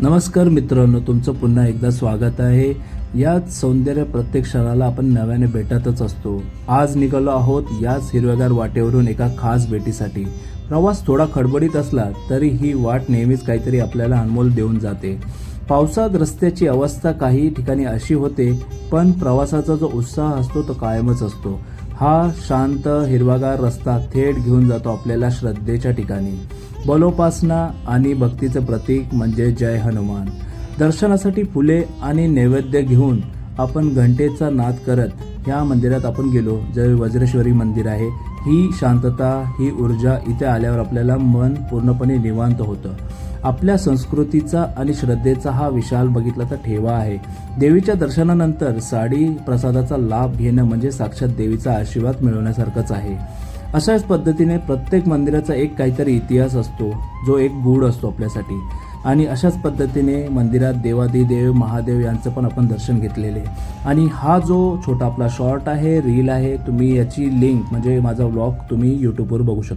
नमस्कार मित्रांनो तुमचं पुन्हा एकदा स्वागत आहे. याच सौंदर्य प्रत्येक क्षणाला आपण नव्याने भेटतच असतो. आज निघालो आहोत याच हिरव्यागार वाटेवरून एका खास भेटीसाठी. प्रवास थोडा खडबडीत असला तरी ही वाट नेहमीच काहीतरी आपल्याला अनमोल देऊन जाते. पावसात रस्त्याची अवस्था काही ठिकाणी अशी होते पण प्रवासाचा जो उत्साह असतो तो कायमच असतो. हा शांत हिरवागार रस्ता थेट घेऊन जातो आपल्याला श्रद्धेच्या ठिकाणी. बलोपासना आणि भक्तीचं प्रतीक म्हणजे जय हनुमान. दर्शनासाठी फुले आणि नैवेद्य घेऊन आपण घंटेचा नाद करत ह्या मंदिरात आपण गेलो. जे वज्रेश्वरी मंदिर आहे. ही शांतता ही ऊर्जा इथे आल्यावर आपल्याला मन पूर्णपणे निवांत होतं. आपल्या संस्कृतीचा आणि श्रद्धेचा हा विशाल बघितला तर ठेवा आहे. देवीच्या दर्शनानंतर साडी प्रसादाचा लाभ घेणं म्हणजे साक्षात देवीचा आशीर्वाद मिळवण्यासारखंच आहे. अशाच पद्धतीने प्रत्येक मंदिराचा एक काहीतरी इतिहास असतो जो एक गूढ असतो आपल्यासाठी. आणि अशाच पद्धतीने मंदिरात देवादिदेव महादेव यांचं पण आपण दर्शन घेतलेले. आणि हा जो छोटा आपला शॉर्ट आहे रील आहे तुम्ही याची लिंक म्हणजे माझा व्लॉग तुम्ही यूट्यूबवर बघू शकता.